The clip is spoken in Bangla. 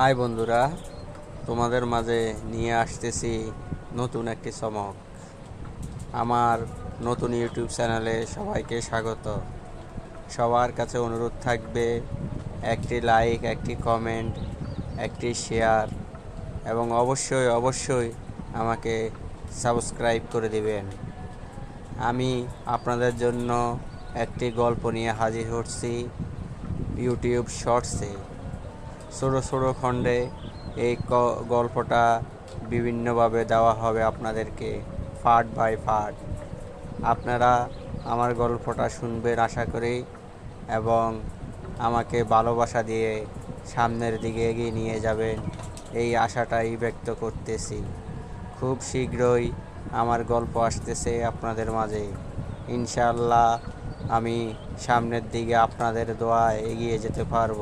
হাই বন্ধুরা, তোমাদের মাঝে নিয়ে আসতেছি নতুন একটি চমক। আমার নতুন ইউটিউব চ্যানেলে সবাইকে স্বাগত। সবার কাছে অনুরোধ থাকবে একটি লাইক, একটি কমেন্ট, একটি শেয়ার এবং অবশ্যই অবশ্যই আমাকে সাবস্ক্রাইব করে দিবেন। আমি আপনাদের জন্য একটি গল্প নিয়ে হাজির হচ্ছি ইউটিউব শর্টসে। ছোটো ছোটো খণ্ডে এই গল্পটা বিভিন্নভাবে দেওয়া হবে আপনাদেরকে, পার্ট বাই পার্ট। আপনারা আমার গল্পটা শুনবেন আশা করি, এবং আমাকে ভালোবাসা দিয়ে সামনের দিকে এগিয়ে নিয়ে যাবেন এই আশাটাই ব্যক্ত করতেছি। খুব শীঘ্রই আমার গল্প আসতেছে আপনাদের মাঝে। ইনশাআল্লাহ আমি সামনের দিকে আপনাদের দোয়া এগিয়ে যেতে পারব।